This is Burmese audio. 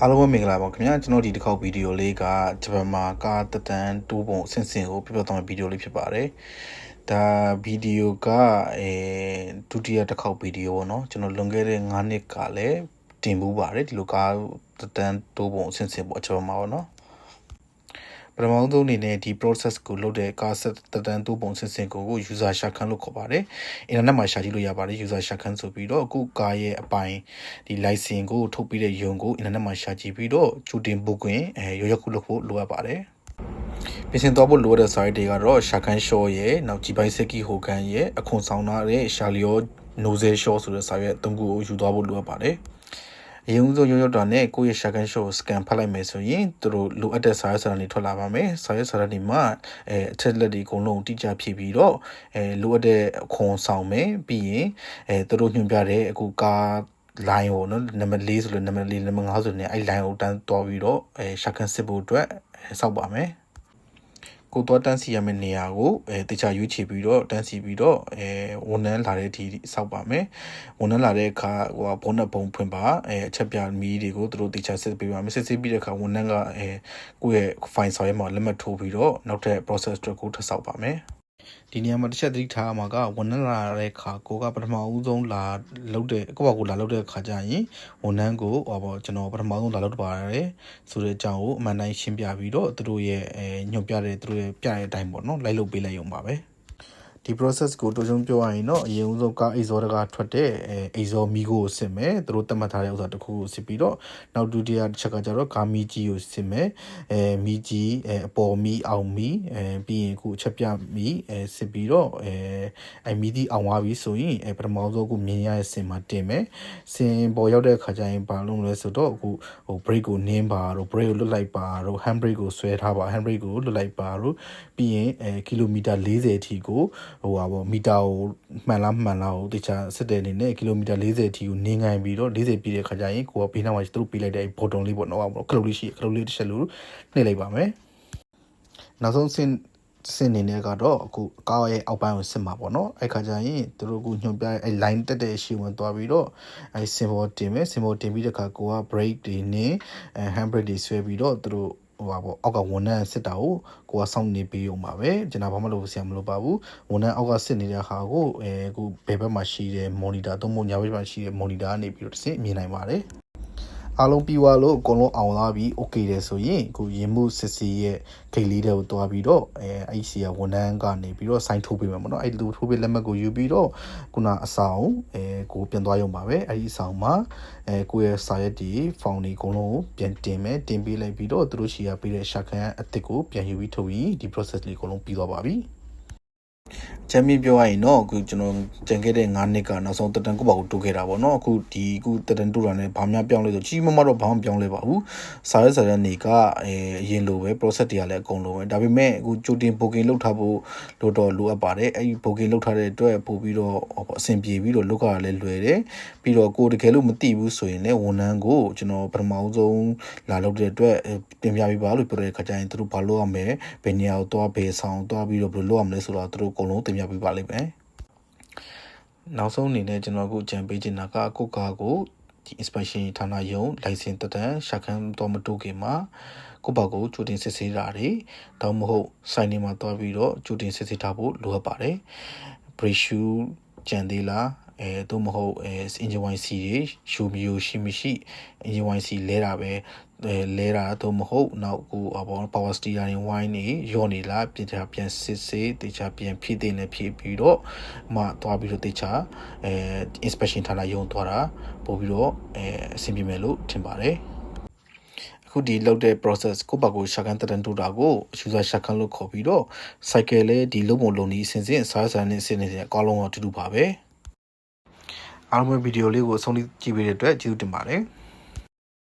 အားလုံးပဲမင်္ဂလာပါခင်ဗျာကျွန်တော်ဒီတစ်ခေါက်ဗီဒီယိုလေးကဂျပန်မှာကားတက်တန်းတိုးပုံအဆင့်ဆင့်ကိုပြပြသွားမယ့်ဗီဒီယိုလေးဖြစ်ပါတယ်ဒါဗီဒီယိုကအဲဒုတိယတစ်ခေါက်ဗီဒီယိုပေါ့နော်ကျွန်တော်လွန်ခဲ့တဲ့9နှစ်ကလည်းတင်မှုပါတယ်ဒီလိုကားတက်တန်းတိုးပုံအဆင့်ဆင့်ပေါ့ဂျပန်မှာပေါ့နော် ပထမဆုံးအနေနဲ့ဒီ process ကိုလုပ်တဲ့ car set တတန်းတူပုံစင်စင်ကို user ရှာခန်းလို့ခေါ်ပါတယ်။ internet မှာရှာကြည့်လို့ရပါတယ် user ရှာခန်းဆိုပြီးတော့အခုကားရဲ့အပိုင်ဒီ license ကိုထုတ်ပြီးတဲ့ယုံကို internet မှာရှာကြည့်ပြီးတော့ကြိုတင် book ဝင်အဲရရခုလုပ်ဖို့လိုအပ်ပါတယ်။ပြင်ဆင်သွားဖို့လိုအပ်တဲ့ site တွေကတော့ရှာခန်း show ရဲ့နောက်ကြည်ပိုင်စက်ကီဟိုကန်ရဲ့အခွန်ဆောင်ထားတဲ့ရှာလျော nose show ဆိုတဲ့ site ရဲ့အသုံးခုကိုယူသွားဖို့လိုအပ်ပါတယ်။ အရင်ဆုံးရုံရုပ်တာနဲ့ကိုယ့်ရဲ့ shotgun shot ကို scan ဖတ်လိုက်မယ်ဆိုရင်သူတို့လိုအပ်တဲ့စာရွက်စာတမ်းတွေထွက်လာပါမယ်စာရွက်စာတမ်းတွေမှာအဲအချက်လက်တွေအကုန်လုံးတိကျဖြည့်ပြီးတော့အဲလိုအပ်တဲ့အခွန်ဆောင်မယ်ပြီးရင်အဲသူတို့ညွှန်ပြတဲ့အခုကား line ကိုနော်နံပါတ်4ဆိုလို့နံပါတ်4နံပါတ်5ဆိုနေအဲ့ line ကိုတန်းသွားပြီးတော့အဲ shotgun စစ်ဖို့အတွက်စောက်ပါမယ် ကိုတော့တန်းစီရမယ့်နေရာကိုအဲတခြားရွေးချယ်ပြီးတော့တန်းစီပြီးတော့အဲဝန်ထမ်းလာတဲ့အထိစောက်ပါမယ်ဝန်ထမ်းလာတဲ့အခါဟိုဘုံနဲ့ဘုံဖွင့်ပါအဲအချက်ပြမီးတွေကိုသူတို့တခြားစစ်ပေးပါမယ်စစ်စစ်ပြီးတဲ့အခါဝန်ထမ်းကအဲကိုယ့်ရဲ့ file ဆော်ရဲမှာလက်မှတ်ထိုးပြီးတော့နောက်ထပ် process တွေကိုထပ်ဆောက်ပါမယ် ဒီနေရာမှာတစ်ချက်သတိထားမှာကဝန်ထမ်းလာတဲ့ခါကိုကပထမဦးဆုံးလာလုပ်တဲ့ကိုယ့်ဘာကိုလာလုပ်တဲ့ခါကျရင်ဝန်ထမ်းကိုဟောပေါ့ကျွန်တော်ပထမဆုံးလာလုပ်တပါတယ်ဆိုတဲ့အကြောင်းကိုအမှန်တိုင်းရှင်းပြပြီးတော့သူတို့ရဲ့အဲညွှန်ပြတဲ့သူတို့ရဲ့ပြတဲ့အတိုင်းပေါ့နော်လိုက်လုပ်ပေးလိုက်ရုံပါပဲ။ ဒီ process ကိုတိုးချုံပြောရရင်တော့အရင်ဦးဆုံးကား exhaust တကထွက်တဲ့အဲ exhaust မီးကိုစစ်မယ်သူတို့သတ်မှတ်ထားတဲ့ဥစ္စာတစ်ခုကိုစစ်ပြီးတော့နောက်ဒုတိယတစ်ချက်ကကြတော့ကားမီးကြီးကိုစစ်မယ်အဲမီးကြီးအဲအပေါ်မီးအောင်မီးအဲပြီးရင်ခုအချက်ပြမီးအဲစစ်ပြီးတော့အဲအဲမီးဒီအောင်သွားပြီဆိုရင်အဲပထမဆုံးခုမြင်ရတဲ့စင်မှာတင်မယ်စင်ပေါ်ရောက်တဲ့အခါကျရင်ဘာလို့လဲဆိုတော့အခုဟို brake ကိုနင်းပါတော့ brake ကိုလွတ်လိုက်ပါတော့ hand brake ကိုဆွဲထားပါ hand brake ကိုလွတ်လိုက်ပါတော့ပြီးရင်အဲကီလိုမီတာ40အထိကိုဟိုဟာပေါ့မီတာကိုမှန်လားမှန်လားကိုတခြားစစ်တဲ့အနေနဲ့ကီလိုမီတာ40အထိကိုနင်းငိုင်းပြီးတော့40ပြည့်တဲ့ခါကျရင်ကိုကဘေးနောက်မှာသူတို့ပေးလိုက်တဲ့ဘော်တုံလေးပေါ့နော်ခလုတ်လေးရှိခလုတ်လေးတစ်ချက်လို့နှိပ်လိုက်ပါမယ်နောက်ဆုံးစင်စင်နေနဲ့ကတော့အခုကားရဲ့အောက်ပိုင်းကိုစစ်မှာပေါ့နော်အဲ့ခါကျရင်သူတို့ကညွှန်ပြအဲ့ line တက်တဲ့အရှိဝင်သွားပြီးတော့အဲ့ symbol တင်မယ် symbol တင်ပြီးတဲ့ခါကိုက brake တွေနဲ့ hand brake တွေဆွဲပြီးတော့သူတို့ ဟိုပါပေါ့အောက်ကဝန်ထမ်းစစ်တာကိုကိုကစောင့်နေပေးအောင်ပါပဲကျွန်တော်ဘာမှလုပ်ဆရာမလုပ်ပါဘူးဝန်ထမ်းအောက်ကစစ်နေတဲ့ဟာကိုအဲအခုဘယ်ဘက်မှာရှိတဲ့ monitor သုံးဖို့ညာဘက်မှာရှိတဲ့ monitor ကနေပြီးတော့တစ်စမြင်နိုင်ပါတယ် အားလုံးပြီးသွားလို့အကုန်လုံးအောင်သွားပြီ okay တယ်ဆိုရင်အခုရင်မှုစစ်စီရဲ့ဂိတ်လေးတွေကိုတွားပြီးတော့အဲအဲ့စီကဝန်ထမ်းကနေပြီးတော့ sign ထိုးပေးမယ်ပေါ့နော်အဲ့လိုထိုးပေးလက်မှတ်ကိုယူပြီးတော့ခုနအဆောင်အဲကိုပြန်သွားရုံပါပဲအဲ့ဒီအဆောင်မှာအဲကိုယ့်ရဲ့စာရက်ဒီဖောင်ဒီအကုန်လုံးကိုပြန်တင်မယ်တင်ပေးလိုက်ပြီးတော့သူတို့ရှီကပေးတဲ့ရှာခံအစ်စ်ကိုပြန်ယူပြီးထုတ်ပြီးဒီ process လေးအကုန်လုံးပြီးသွားပါပြီ ချမ်းမြေပြောရရင်တော့အခုကျွန်တော်ကြံခဲ့တဲ့9နှစ်ကနောက်ဆုံးတတန်ကိုပါကိုတိုးခဲ့တာပေါ့နော်အခုဒီအခုတတန်တိုးတာနဲ့ဘာမှပြောင်းလဲဆိုကြီးမမတော့ဘာမှပြောင်းလဲပါဘူးစာရဲစာရဲနေကအဲအရင်လိုပဲ process တွေကလည်းအကုန်လုံးပဲဒါပေမဲ့အခုကြိုတင် booking လုပ်ထားဖို့လို့တော့လိုအပ်ပါတယ်အဲဒီ booking လုပ်ထားတဲ့အတွက်ပို့ပြီးတော့အဆင်ပြေပြီးတော့လုကရလည်းလွယ်တယ်ပြီးတော့ကိုတကယ်လို့မသိဘူးဆိုရင်လည်းဝန်ထမ်းကိုကျွန်တော်ပထမဆုံးလာလုပ်တဲ့အတွက်တင်ပြပေးပါလို့ပြောတဲ့ခါကျရင်သူတို့ဘာလုပ်ရမလဲဘယ်နေရာကိုသွားဘယ်ဆောင်သွားပြီးတော့ဘယ်လိုလုပ်ရမလဲဆိုတော့သူတို့အကုန်လုံးတင်ပြပေးပါလိမ့်မယ်နောက်ဆုံးအနေနဲ့ကျွန်တော်အခုကြံပေးချင်တာကကိုကာကိုဒီ inspection ဌာနယုံ license တက်တန်ရှာခံတော့မတိုးခင်မှာကိုပါကိုကြိုတင်စစ်ဆေးတာတွေတောင်းမဟုတ် sign နေမှာတွားပြီးတော့ကြိုတင်စစ်ဆေးထားဖို့လိုအပ်ပါတယ် brake shoe ကြံသေးလားအဲသို့မဟုတ်အဲ engine YC တွေရှူမျိုးရှိမရှိ engine YC လဲတာပဲအဲ လဲတာသို့မဟုတ်နောက်ကိုဘော power steering wine နေရော့နေလားပြင်ချာပြန်စစ်ဆေးတေချာပြန်ဖြည့်တင်လည်းဖြည့်ပြီးတော့မှသွားပြီးတော့တေချာအဲ inspection ထားလာရုံသွားတာပို့ပြီးတော့အဲအဆင်ပြေမယ်လို့ထင်ပါတယ်ခုဒီလောက်တဲ့ process ကိုပါကိုရှာကန်တန်တူတာကို user ရှာကန်လို့ခေါ်ပြီးတော့ cycle လေးဒီလုံးပုံလုံးဒီအစဉ်စဉ်စားစားနဲ့အစဉ်နဲ့အကောင်းလုံးအတူတူပါပဲအားလုံးဗီဒီယိုလေးကိုအဆုံးထိကြည့်ပေးတဲ့အတွက်ကျေးဇူးတင်ပါတယ်။